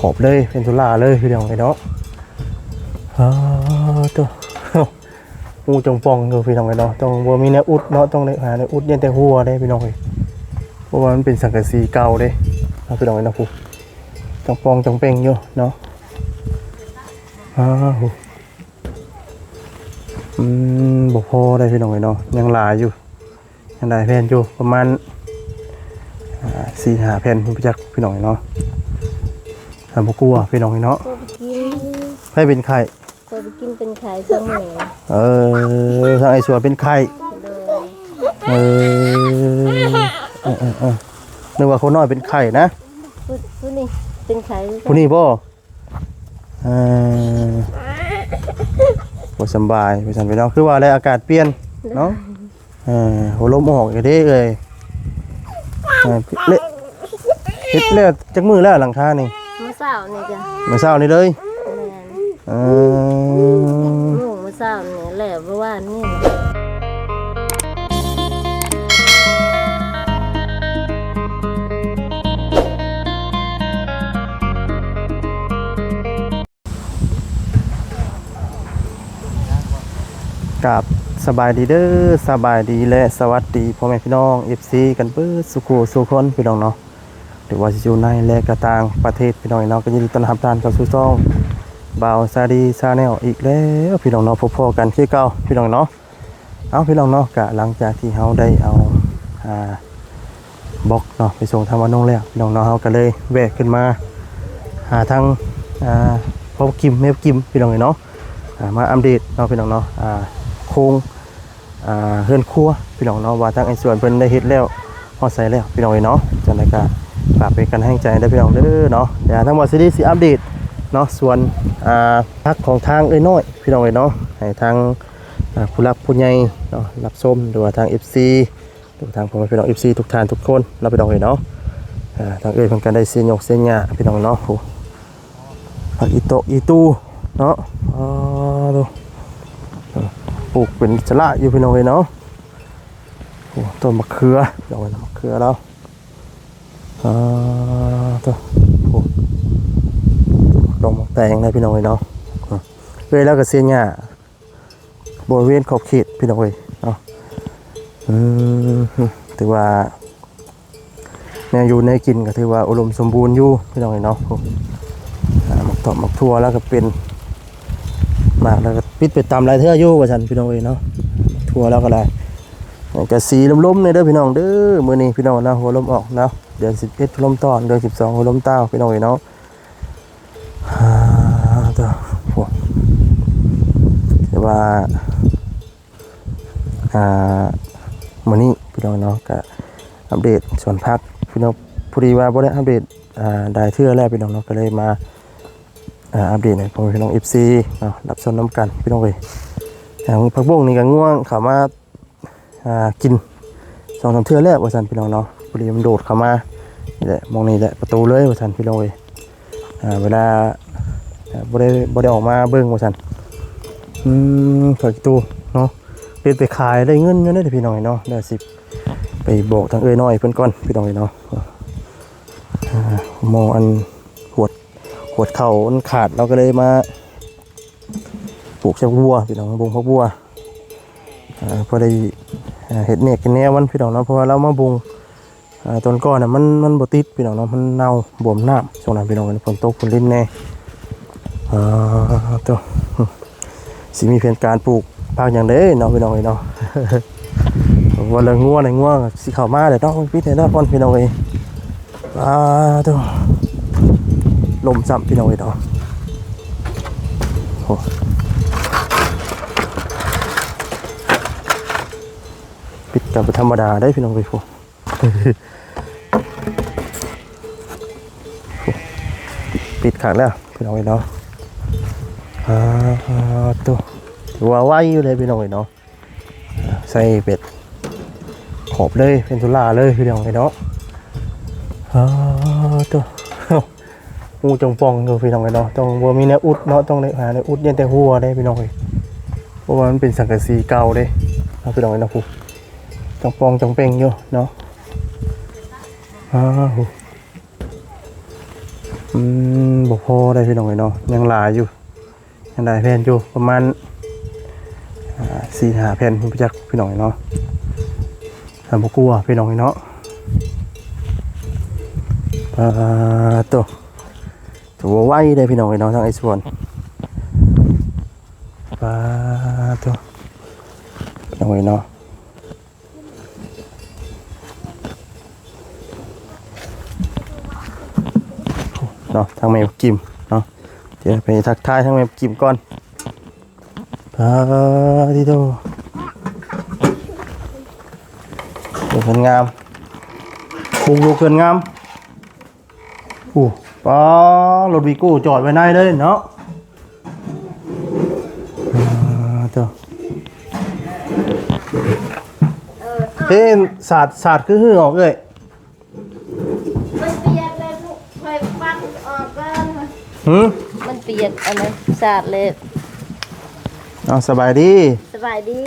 ขอบเลยเป็นสุราเลยพี่น้องไอ้เนาะอาตัวงูจงปองดูพี่น้องไอ้เนาะต้องบ่มีแนวอุดเนาะต้องหาแนวอุดเย็นแต่หัวได้พี่น้องเอ้ยเพราะว่ามันเป็นสังกะสีเก่าเด้พี่น้องไอ้เนาะผู้จงปองจงเป่งอยู่เนาะอ้าวอืมบ่พอได้พี่น้องไอ้เนาะยังหลายอยู่ยังได้แผ่นอยู่ประมาณสี่หาแผ่นพี่จักพี่น้องไอ้เนาะ ทำบ่กลัวพี่น้องไอ้เนาะก็ไปกินให้เป็นไข่ก็ไปกินเป็นไข่เสมอเออทางไอ้สัวเป็นไข่เลยเออเออเออเออนึกว่าคนน้อยเป็นไข่นะผู้ผู้นี่เป็นไข่ผู้นี้บ่เออบ่สำบายไปสันไปเนาะคือว่าอะไรอากาศเปลี่ยนเนาะเออหัวลมออกอย่างนี้เลยเออเละเฮ็ดแล้วจักมือแล้วหลังคานี่ เมื่อเช้านี่จ้ะเมื่อเช้านี่เลยแม่นเออลูกเมื่อเช้านี่แหละเพราะว่านี่กับสบายดีเด้อสบายดีและสวัสดีพ่อแม่พี่น้อง FC กันเบิดสุขสุขคนพี่น้องเนาะ หรือว่าสิอยู่ในและกระต่างประเทศพี่น้องเนาะก็ยินดีต้อนรับท่านเข้าสู่ช่องบ่าวซาดีซาแนลอีกแล้วพี่น้องเนาะพบๆกันคือเก่าพี่น้องเนาะเอาพี่น้องเนาะกะหลังจากที่เฮาได้เอาอ่าบล็อกเนาะไปส่งทางวันนงแล้วพี่น้องเนาะเฮาก็เลยแวะขึ้นมาหาทางอ่าพ่อกิมแม่กิมพี่น้องเนาะอ่ามาอัปเดตเนาะพี่น้องเนาะอ่าโครงอ่าเฮือนครัวพี่น้องเนาะว่าทางไอ้ส่วนเพิ่นได้เฮ็ดแล้วฮอใส่แล้วพี่น้องเนาะจังได๋ก็ ฝากเป็นกันให้ใจได้พี่น้องเด้อเนาะเดี๋ยวทั้งหมดซีรีส์สิอัปเดตเนาะส่วนอ่าพักของทางเอ้ยน้อยพี่น้องเอ้ยเนาะให้ทางผู้รักผู้ใหญ่เนาะรับชมหรือว่าทาง FC หรือว่าทางพ่อแม่พี่น้อง FC ทุกท่านทุกคนรับพี่น้องเอ้ยเนาะอ่าทางเอ้ยเพิ่นกันได้เสียยกเสียหญ้าพี่น้องเนาะโอ้ผักอีโตะอีตูเนาะอ๋อดูปลูกเป็นสละอยู่พี่น้องเอ้ยเนาะต้นมะเขือพี่น้องเอ้ยเนาะมะเขือแล้ว อ่าตัวโอ้ลงมแต่งนะพี่น้องเอ้ยเนาะเว้ยแล้วก็เสียหญ้าบริเวณขอบเขตพี่น้องเอ้ยเนาะอืมถือว่าแนวอยู่ในกินก็ถือว่าอุดมสมบูรณ์อยู่พี่น้องเอ้ยเนาะห่าหมักตอบหมักทั่วแล้วก็เป็นหมากแล้วก็ปิดไปตามลายเทืออยู่ว่าฉันพี่น้องเอ้ยเนาะทั่วแล้วก็ได้ กะสีล้มๆเลยเด้อพี่น้องเด้อมือนี้พี่น้องนะหัวล้มออกนะเดือน11ลมตอนเดือน12หัวล้มเต้าพี่น้องเอ้ยเนาะอ่าตัวพวกแต่ว่าอ่ามื้อนี้พี่น้องเนาะก็อัปเดตส่วนพักพี่น้องพอดีว่าบ่ได้อัปเดตอ่าได้เทื่อแล้วพี่น้องเนาะก็เลยมาอ่าอัปเดตให้พี่น้อง FC เนาะรับชมน้ำกันพี่น้องเอ้ยอย่าผักบุ้งนี่ก็ง่วงขามา กินสองสามเทื่อแล้วว่าสันพี่น้องเนาะพอดีมันโดดเข้ามานี่แหละมองนี่แหละประตูเลยว่าสันพี่น้องเว้ยอ่าเวลาบ่ได้บ่ได้ออกมาเบิ่งว่าสันอืมถอยตู้เนาะเป็นไปขายได้เงินอยู่เด้อพี่น้องเนาะเดี๋ยวสิบไปบอกทางเอ้ยน้อยเพิ่อนก่อนพี่น้องเนาะอ่ามองอันหวดหวดเข่ามันขาดเราก็เลยมาปลูกเชือกวัวพี่น้องบุงพักวัวอ่าพอได้ เห็ดเมฆกันแนวมันพี่น้องเนาะเพราะว่าเรามาบุงต้นก้อนน่ะมันมันบ่ติดพี่น้องเนาะมันเน่าบวมน้ำช่วงนั้นพี่น้องฝนตกฝนลิ้นแน่ตัวสิมีแผนการปลูกภาคอย่างเด้เนาะพี่น้องเอ้ยเนาะวันละงัวในงัวสิเข้ามาเด้เนาะพี่เนาะก่อนพี่น้องเอ้ยอ่าตัวลมซ้ำพี่น้องเอ้ยเนาะโอ้ ปิดกับธรรมดาได้พี่น้องไปพวกปิดขังแล้วพี่น้องไอ้เนาะอ่าตัวว่าไหวอยู่เลยพี่น้องไอ้เนาะใส่เป็ดขอบเลยเป็นสุราเลยพี่น้องไอ้เนาะอ่าตัวงูจงปองดูพี่น้องไอ้เนาะต้องว่ามีแนวอุดเนาะต้องได้หาแนวอุดเย็นแต่หัวได้พี่น้องไอ้เพราะว่ามันเป็นสังกะสีเก่าเด้เอพี่น้องไอ้เนาะผู้ จองปองจองเป่งอยู่เนาะอ้าวอืมบ่พอได้พี่น้องเอ้เนาะยังหลายอยู่ ยังได้แผ่นอยู่ประมาณสี่ห้าแผ่นพี่จักพี่น้องเอ้เนาะทำบ่กลัวพี่น้องเอ้เนาะปลาตัวตัวไว้ได้พี่น้องเอ้เนาะทางไอ้ส่วนปลาตัวพี่น้องเอ้เนาะ เนาะทางแมวกิมเนาะเดี๋ยวไปทักทายทางแมวกิมก่อนพาดิโดลูเพื่อนงามปุงลูกเพื่อนงามอู้ป้ารถวีโก้จอดไว้ในเลยเนาะเจ้าเฮ้ศาสตร์ศาสตร์คือหื้อออกเลย มันเปียกเลยลูกคอยฟังออกก่อน หืมมันเปียกอะไรสาดเลยเอาสบายดี สบายดี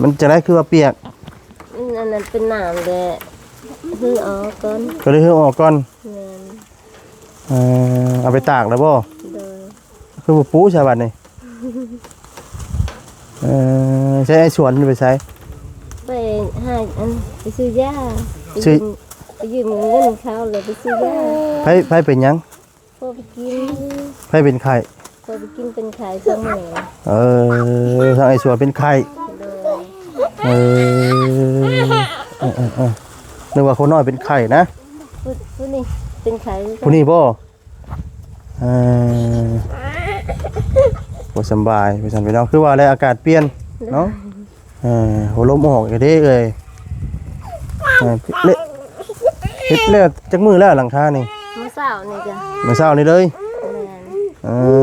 มันจะได้คือว่าเปียกอันนั้นเป็นหนามเลยคือออกก่อนก็เลยเอาออกก่อนแม่นเอ่อเอาไปตากแล้วบ่โดยคือบ่ปูใช่บัดนี่เอ่อใช้ไอ้สวนนี่ไปใช้ ไปให้อันไปซื้อยาไปซื้ยือมไปยืมเงินเขาเลยไปซื้อยาไผไผเป็นหยัง พอไปกินไผเป็นไข้พอไปกินเป็นขายเสมอเออทางไอ้สวนเป็นไข้โดยเออเออเออเออนึกว่าคนน้อยเป็นไข้นะผู้ผู้นี่เป็นขายผู้นี้บ่เออบ่สำบายไปสั่นไปเนาะคือว่าอะไรอากาศเปลี่ยนเนาะเออหัวลมออกก็เด้เลยเออเละเฮ็ดแล้วจักมือแล้วหลังคานี่เมื่ อเช้านี่จ้ะมื้อเช้านี่เลยแม่นเออ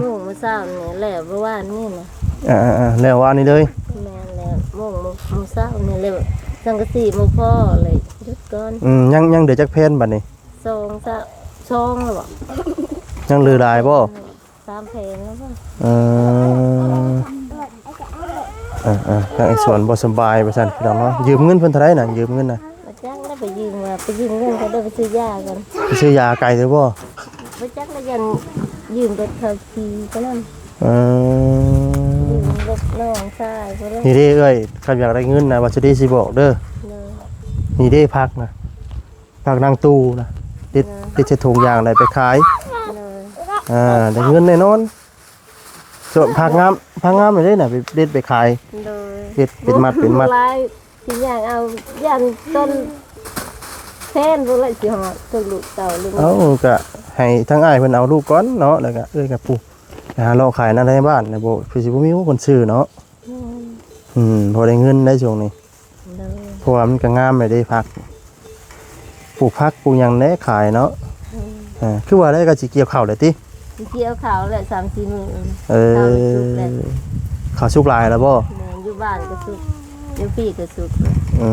โมงเมื่อเช้านี่แหละเพราะว่านี่นะอ่าๆๆแล้วว่านี่เลยแม่นแล้วโมงโมงโมงเช้านี่เลยสังกะสีโมงพ่อเลยหยุดก่อนอืมยังยังเดี๋ยวจักเพนบัดนี้สองสามสองแล้วบ่ยังเหลือหลายบ่สามเพลงแล้วบ่เออเออเออทางไอ้สวนบ่สำบายว่าซั่นพี่น้องเนาะยืมเงินเพิ่นเท่าไหร่น่ะยืมเงินน่ะมาจักแล้ว ไปยืมมาไปยืมเงินเขาได้ไปซื้อยากันไปซื้อยาไกลเด้อบ่ไปจักแล้วยันยืมรถเขาขี่ก็นั่นเอยือมรถน้องชายก็ได้นี่เด้เอ้ยคันอยากได้เงินนะว่าสิได้สิบอกเด้อเลยนี่เด้พักนะพักนางตู้นะเด็ดเด็ดใส่ถุงยางอะไรไปขาย เลยอ่าได้เงินแน่นอนส่วนผักงามผักงามไปเลยน่ะไปเด็ดไปขายเลยเด็ดเป็นมัดเป็นมัด ลายสิอย่างเอายันต้น แทนบ่เลยสิฮอดถึงลูกเต่าลูกเอ้าก็ให้ทั้งอ้ายเพิ่นเอาลูกก่อนเนาะแล้วก็เอ้ยกับปู่ไปหาเราขายนั่นในบ้านนะบ่คือสิบ่มีคนซื้อเนาะอืมพอได้เงินได้ช่วงนี้เลยเพราะว่ามันก็งามไปได้พักปลูกพักปลูกหยังแหน่ขายเนาะอ่าคือว่าได้ก็สิเกี่ยวข้าวเลยติเกี่ยวขาวแหละสามสี่มื้อเอข้าวสุกแล้วอข้าวสุกหลายแล้วบ่แม่อยู่บ้านก็สุก อยู่พี่ก็สุกอื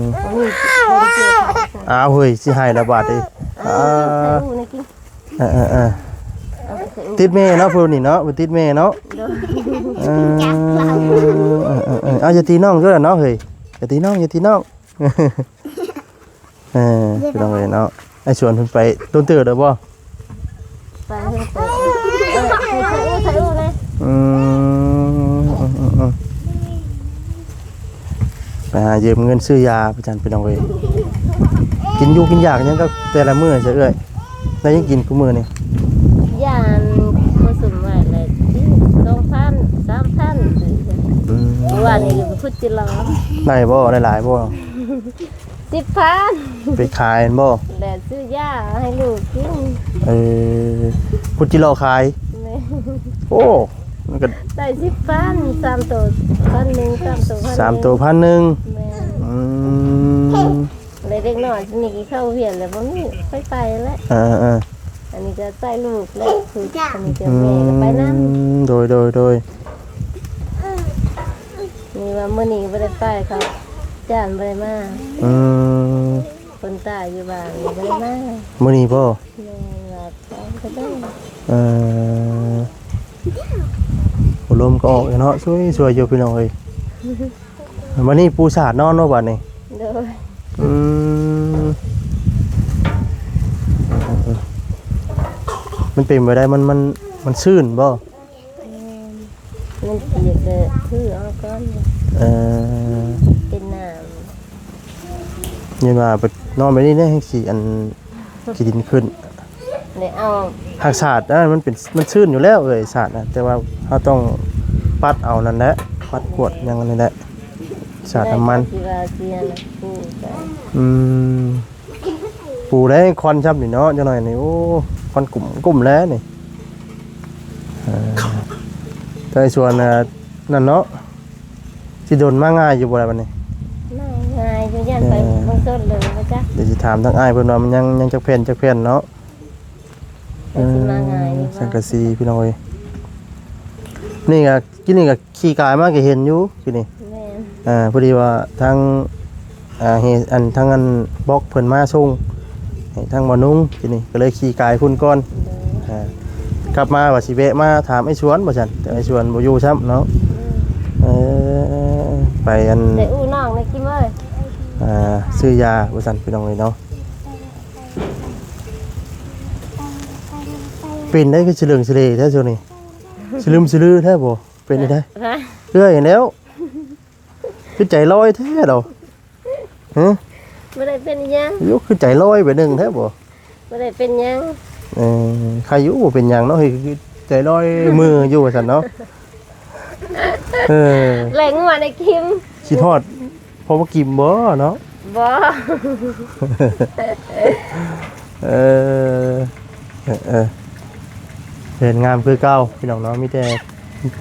มบ่มีคนเกี่ยวขาวอ้าวเฮ้ยสิให้ละบาทดิอ่าอ่าใส่หูนะกินเออเออเออเอาไปใส่หูติดแม่เนาะพูนี่เนาะบ่ติดแม่เนาะเด้อเออเออเออเออเอาอย่าตีน้องด้วยล่ะเนาะเฮ้ยอย่าตีน้องอย่าตีน้องเออพี่น้องเอ้ยเนาะไอ้ชวนเพิ่นไปต้นเตือเด้อบ่ ไปเฮ็ดไปเออใส่ใส่หูใส่หูนะ อืมอืมอืมอืมไป หายืมเงินซื้อยาพี่จันพี่น้องเอ้ยกินอยู่กินยากหยังก็แต่ละมื้อจะเอ้ยแล้วยังกินกูมื้อนี่ย่านบ่สมไว้เลย2,000 3,000สิจ้ะอืมเมื่อวานนี้ก็ไปพุดจิรอได้บ่ได้หลายบ่10,000ไปขายบ่และซื้อยาให้ลูกกินเออพุจิโร่ขายแม่โอ้มันก็ได้10,000 3ตัวพันหนึ่ง3ตัวพันสามตัวพันหนึ่งแม่ อืมเลยเด็กน้อยสินี่เข้าเวียนแล้วบ่มีไปไปแล้วอ่าอ่าอันนี้ก็ใส่ลูกแล้วคืออันนี้ก็อืแม่ก็ไปนำมโดยโดยโดยนี่ว่ามื้อนี้บ่ได้ไปครับจ้านบ่ได้มาอืมคนตายอยู่บ้านบ่ได้มามื้อนี้บ่แม่ว่าเขาก็ได้เอ่อหัวลมก็ออกอยู่เนาะช่วยช่วยอยู่พี่น้องเอ้ย วันนี้ปูสาดนอนเนาะบัดนี้โดยอืมมันเป็นไปได้มันมันมันซื่นบ่มันเปียกเลยคือเอาก้อนเออเป็นน้นี่ว่าไปนอนไปนี่เนี่ยให้สิอันขี้ดินขึ้นำเลยเอาหากศาสตร์นะมันเป็นมันซื่นอยู่แล้วเอ้ยศาสตร์นะแต่ว่าเราต้องปัดเอานั่นแหละปัดกวดอย่างนั้นแหละ ศาสตร์น้ำมันที่ว่าเสียนะกูไปอืมปูได้คอนชับนี่เนาะจังหน่อยนี่โอ้คอนกลุ่มกลุ่มแล้วนี่เออแต่ส่วนน่ะนั่นเนาะสิโดนมาง่ายอยู่บ่ล่ะบัดนี้ ไม่ง่ายจะยันไปเบางต้นเลยนะจ๊ะเดี๋ยวสิถามทั้งอ้ายเพิ่นว่ามันยังยังจักแผ่นจักแผ่นเนาะแต่สิมาง่ายนี่สังว่ากะสีพี่น้องเอ้ยนี่ก็กินนี่ก็ขี่กายมาก็เห็นอยู่กินนี่แม่น อ่าพอดีว่าทางอ่าเฮอันทางอันบล็อกเพิ่นมาส่งให้ทางบ่นุ่งกินนี่ก็เลยขี่กายพุ่นก่อนเลยอ่ากลับมาว่าสิแวะมาถามไอ้ชวนบ่ซั่นแต่ไอ้ชวนบ่อยู่ซ้ำเนาะเออไปอันแต่อู้น้องในกิมเอ้ยอ่าซื้อยาบ่ซั่นพี่น้องเอ้ยเนาะเป็นได้คือเฉลิงเฉลยแท้ช่วงนี้สลืมสลือแท้บ่เป็นได้ฮะเรื่อยแล้ว คือใจลอยแท้ดอกฮะไม่ได้เป็นหยังยกคือใจลอยไปหนึ่งแท้บ่ไม่ได้เป็นหยังเออใครอยู่บ่เป็นหยังเนาะเฮ้ยคือใจลอยมืออยู่ว่าซั่นเนาะเออแหล่งมาในกิมคิดฮอดพอบ่กิมบ่เนาะบ่เออเออเออเรียนงามคือเก่าพี่น้องเนาะมีแต่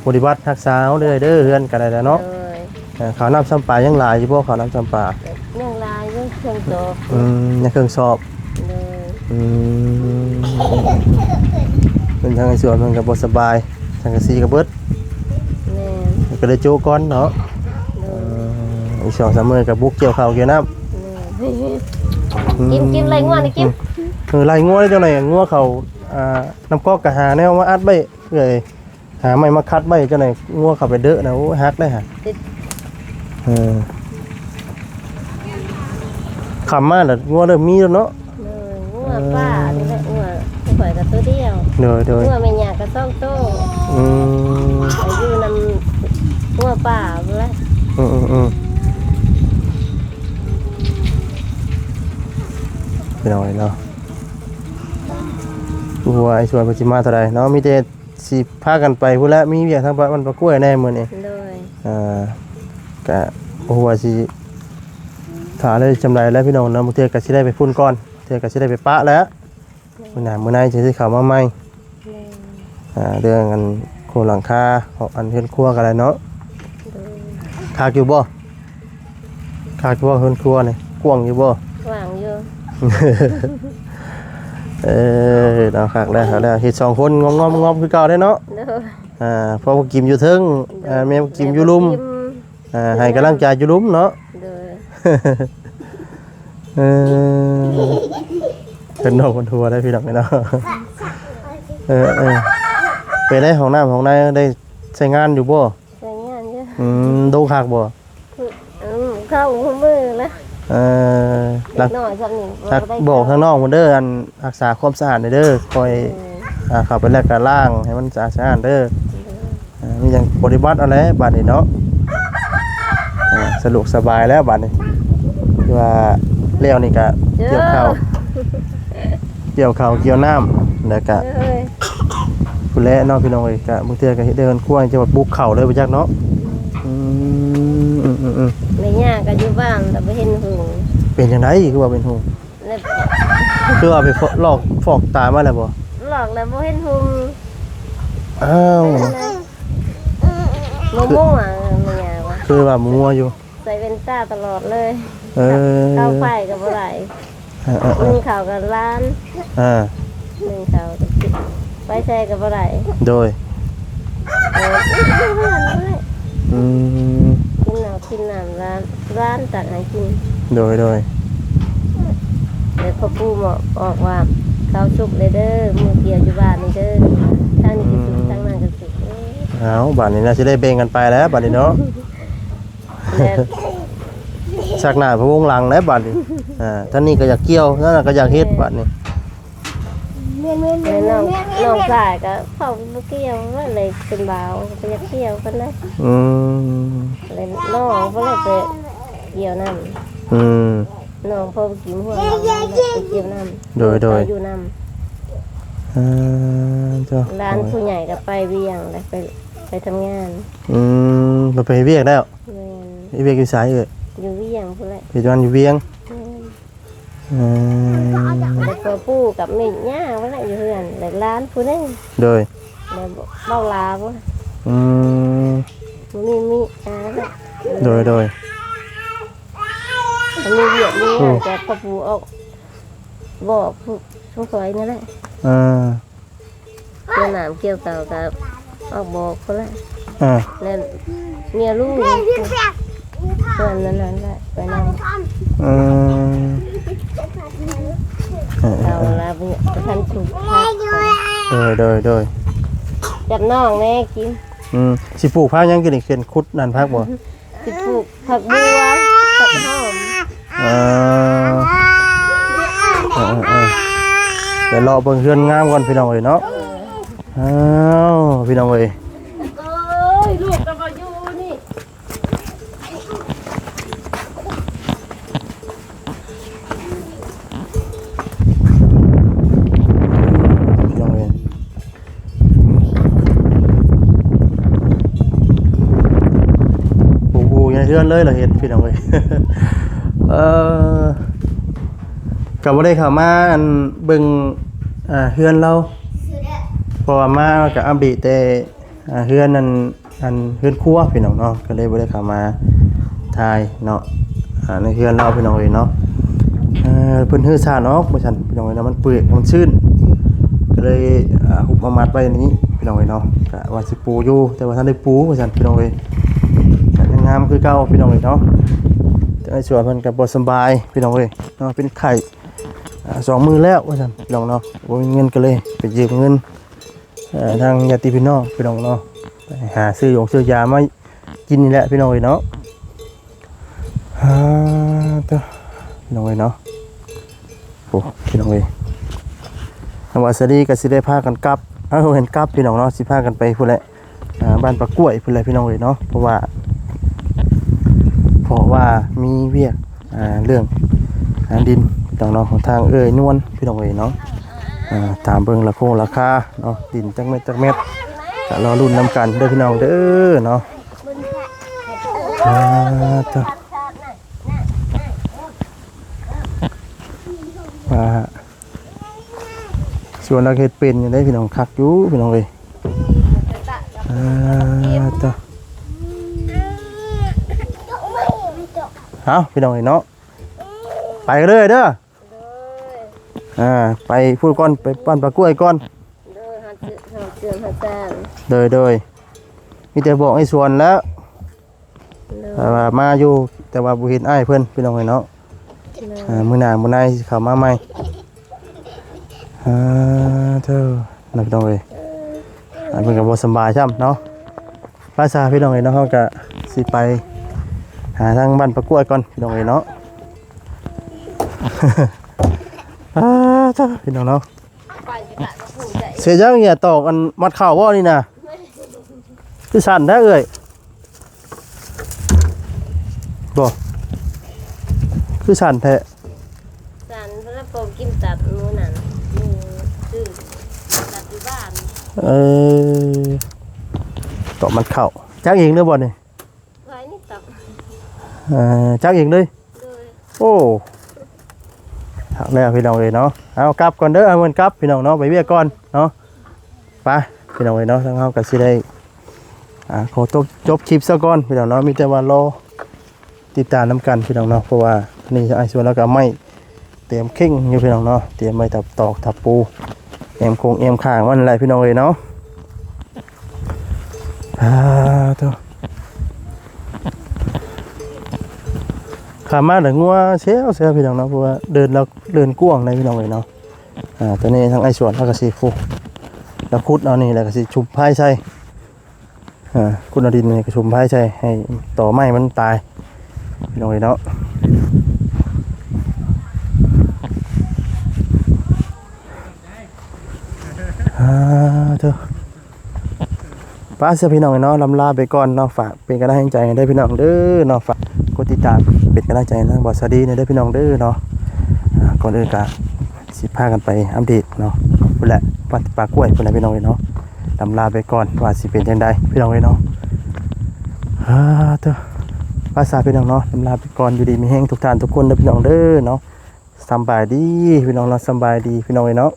ปฏิบัติรักษาเอาเด้อเด้อเฮือนก็ได้แล้วเนาะเลยเออ ข้าวน้ำซ้ำปลายังหลายอยู่บ่ข้าวน้ำซ้ำปลายังลายยังเครื่องโตอืมในเครื่องสอบเลยอืมเป็นทางไอ้ส่วนมันก็บ่สบายทางกะสีก็เบิดแม่นก็เลยโจก่อนเนาะเลเอยออีกสองสามมื้อก็บุกเกี่ยวข้าวเกี่ยวน้ำ เลยกินกินอะไรง่วงนี่กินเออไล่งัวได้จังได๋งัวเขาอ่าน้ำกอกก็หาแนวมาอัดไว้เอ้ยหาไม้มาคัดไว้จังได๋งัวเข้าไปเด้อนะโอ้ฮักได้ฮะ เออคำมาแล้วงัวเริ่มมีแล้วเนาะเลยง่วงป้านี่แหละง่วงข่อยกับตัวเดียวเด้อเด้อง่วงไม่หยากับต้องโตอืมไปอยู่นำง่วงป้าบ่ละอืมอืมอืมไปหน่อยเนาะหัวไอ้ชวนไปจิมาเท่าไรเนาะมีแต่สิพากันไปพูดแล้วมีเวียกทางบ้านมันประกล้วยแน่มื้อนี้เลยอ่า กะหัวสิถาเลยจำไรแล้วพี่น้องเนาะมื้อเทื่อก็สิได้ไปพุ่นก่อนเทื่อก็สิได้ไปปะแล้วมื้อหน้ามื้อในสิสิเข้ามาใหม่เลยอ่าเรื่องอันโครงหลังคาของอันเฮือนครัวกันอะไรเนาะเลยคากอยู่บ่คากอยู่บ่เฮือนครัวนี่กว้างอยู่บ่ว่างอยู่เออเนาะคักแล้วคักแล้วเฮ็ดสองคนงอมๆงอมคือเก่าได้เนาะเลยอ่าพอบ่กิมอยู่เทิงอ่าแม่บ่กิมอยู่ลุม อ่าให้กำลังใจอยู่ลุมเนาะเลยเออเป็นนอกคนทัวได้พี่น้องเนาะเออเออไปได้ของน้ำของนายได้ใช้งานอยู่บ่ใช้งานเยอะอืมดูคักบ่อืมเข้ามือแล้วเออหเล็ลักกน้อยสักนิดทักบอกข้างนอกคนเด้ออันรักษาความสะอาดหน่อยเด้อคอยอ่าเข้าไปแลกกันล่างให้มันสะอาดสะอาดเด้ออ่ามีอย่างปฏิบัติเอะไรบัดนี้เนาะอ่า สะดวกสบายแล้วบัดนี้ที่ว่าเลี้ยวนี่ก็เกี่ยวข้าวเกี่ยวข้าวเกี่ยวน้ำแล้วก็เลยผู้แลเนาะพี่น้องเอ้ยก็บางเทื่อก็เฮ็ดเดินกว้างจะว่าบุกเข้าเลยบ่จักเนาะอืมอืมอืมอืมในย่าก็อยู่บ้านแต่ไม่เห็นหงเป็นจังไดคือว่าเป็นหูแล้วคือว่าไปฟอกลอกฟอกตามาแล้วบ่หลอกแล้วไม่เห็นหงอ้าวมะม่วงอะไม่ยากวะคือว่ามัวอยู่ ใส่เป็นตาตลอดเลยเออเข้าไฟกับอะไรเออเออเอนึ่องข่าวกับร้านอ่าหนึ่งข่าวกับปิดไปใส่กับอะไรโดยเออกินอาหารด้วยอืมกินน้ำกินน้ำร้านร้านตักให้กินโดยโดยเดี๋ยวพ่อปู่บอกออกว่าข้าวสุกเลยเด้อมือเกี่ยวอยู่บ้านนี่เด้อทางนี้ก็สุกทางนั้นก็สุกเออเอาบัดนี้น่าสิได้เบ่งกันไปแล้วบัดนี้เนาะแล้ว สักหน้าพระวงหลังแล้วบัดนี้อ่าท่านนี้ก็อยากเกี่ยวท่านนั้นก็อยากเฮ็ดบัดนี้แล้วน้องน้องสายก็เขาบ่เกี่ยวว่าเลยเป็นบ่าวไปอยากเกี่ยวกันนะอืมเลยน้องก็เลยไปเกี่ยวน้ำอืมน้องพอไปกินหัวน้องไปเกี่ยวน้ำโดยโดยไปอยู่น้อ่าเจ้าำร้านผู้ใหญ่ก็ไปเวียงเลยไปไปทำงาน อืมเราไปเวียกแล้วแม่นไอ้เวียกอยู่สายเอ้ยอยู่เวียงพุ่นแหละไปจวนอยู่เวียงแม่นอืมแล้วก็ปู่กับแม่ย่าพุ่นแหละอยู่เฮือนเลยร้านผู้นึงโดยแล้วเบ้าลาวะอืมมีมีอาละโดยโดยมันมีเวียดมีงานแต่พ่อปู่ออกบอกผู้ผู้คอยนั่นแหละอ่าเกี่ยวน้ำเกี่ยวเก่ากับออกบอกคนละอ่าแล้วเมียลูก เพื่อนนั้นนั้นแหละไปนั่งอืมเออเราลาเพื่อทันถูกพักโดยโดยโดยจับน้องแน่กินอืมสิปลูกพักยังกินอีกเข็นคุดนั่นพักบ่สิปลูกผักบัวผักหอมอ่าเออเออเดี๋ยวรอเบิ่งเฮือนงามก่อนพี่น้องเอ้ยเนาะอ้าวพี่น้องเอ้ย เอ้ยลูกกับอยู่นี่ พี่น้องเอ้ยปลู ดือนเลยเหรอเห็นพี่น้องเอ้ยเออกับว่าได้ข้าวมาอันเบิ่งอ่าเฮือนเราเพราะว่ามากับอัมบิแต่อ่าเฮือนนั่นอันเฮือนครัวพี่น้องเนาะก็เลยบ่ได้ข้าวมาถ่ายเนาะอ่าในเฮือนเราพี่น้องเอ้ยเนาะเออเพิ่นฮื้อซ่าเนาะบ่ซั่นพี่น้องเอ้ยเนาะมันเปื้อนมันชื้นก็เลยอ่าหุบมามัดไว้นี้พี่น้องเอ้ยเนาะก็ว่าสิปูอยู่แต่ว่าท่านได้ปูว่าซั่นพี่น้องเอ้ย งามคือเก่าพี่น้องเอ้ยเนาะแต่ไอ้ส่วนมันกับบสบายพี่น้องเอ้ยเนาะเป็นไข่สองมือแล้วว่าซั่นพี่น้องเนาะบ่มีเงินก็เลยไปยืมเงินทางญาติพี่น้องพี่น้องเนาะไปหาซื้อหยงซื้อยามากินนี่แหละพี่น้องเอ้ยเนาะฮ่าตัวพี่น้องเอ้ยเนาะโอ้พี่น้องเอ้ยทวาสดีก็สิได้พากันกลับเอ้าเห็นกลับพี่น้องเนาะสิพากันไปพุ่นแหละบ้านปะกล้วยพุ่นแหละพี่น้องเอ้ยเนาะเพราะว่า เพราะว่ามีเวียกเรื่องดินพี่น้องของทางเอ่ยนวลพี่น้องเอ๋ยเนาะอ่าตามเบิ่งราคงราคาเนาะดินจักเม็ดจักเม็ดก็รอรุ่นนำกันเด้อพี่น้องเด้อเนาะอ่าต่อว่าส่วนเราเฮ็ดเป็นอยู่ได้พี่น้องคักอยู่พี่น้องเอ้ยอ่าต่อ เอาพี่น้องเห็นเนาะไปกันเลยเด้ออ่าไปพูดก่อนไปปั้นปลากล้วยก่อนเด้อหัดเจือหัดเจือหัดจานโดยโดยมีแต่บอกให้ส่วนแล้วเด้อแต่ว่ามาอยู่แต่ว่าบุเห็นอ้ายเพื่อนพี่น้องเห็นเนาะเด้ออ่ามื้อหน้ามื้อในสิเข้ามาใหม่อ่าเธอนักพี่น้องเอ้ยอ่าเพิ่นก็บ่สำบายช่ำเนาะภาษาพี่น้องเอ้ยเนาะเฮาก็สิไป หาทางบ้านปลากล้วยก่อนพี่น้องเอ้ยเนาะอ่าเธอพี่น้องเนาะไปสิตะก็ภูมิใจเสียจังเนี่ยตอกอันมัดข่าวว่านี่นะคือสั่นได้เอ่ยบอกคือสั่นแท้สันเพราะว่าผมกินตัดหมูนั่นหมูซื้อตัดอยู่บ้าน เออตอกมัดข่าวจักเองเด้อบ่นี่ไว้นี่ตับเออ จักองเลยเลยโอ้หักแล้วพี่น้องเลยเนาะเอากลับก่อนเด้อเอาเงินกลับพี่น้องเนาะไปเวียก่อนเนาะไปพี่น้องเลยเนาะทางเฮาก็สิได้อ่าขอจบจบคลิปซะก่อนพี่น้องเนาะมีแต่ว่ารอติดตามน้ำกันพี่น้องเนาะเพราะว่านี่ไอ้ส่วนแล้วก็ไม่เตรียมเข่งอยู่พี่น้องเนาะเตรียมไว้ตับตอกทับปูเอ็มคงเอ็มข้างมันอะไรพี่น้องเลยเนาะอ่าตัว ขามาเดี๋ยงัวเสียวเสียวพี่น้องเนาะเพราะว่าเดินแล้วเดินกว้างในพี่น้องเลยเนาะอ่าตอนนี้ทั้งไอ้สวนแล้วก็สีฟูแล้วคุดเอานี่แล้วก็สีชุบพายใส่อ่าคุดเอาดินนี่ก็ชุบพายใส่ให้ต่อไม้มันตายพี่น้องเลยเนาะเถอะป้าเสียพี่น้องเนาะลำลาไปก่อนเนาะฝากเป็นกำลังใจให้ได้พี่น้องเด้อเนาะฝาก กดติดตามเป็นกำลังใจให้ทางบอสดีในได้อพี่น้องเด้อเนาะก่อนอื่นก็สิพากันไปอัปเดตเนาะพุ่นแหละปัดปลากล้วยพุ่นแหละพี่น้องเอ้ยเนาะลำลาไปก่อนว่าสิเป็นจังไดพี่น้องเอ้ยเนาะอ่าเถอะภาษาพี่น้องเนาะลำลาไปก่อนอยู่ดีมีแห้งทุกท่านทุกคนเด้อพี่น้องเด้อเนาะสบายดีพี่น้องเนาะสบายดีพี่น้องเอ้ยเนาะ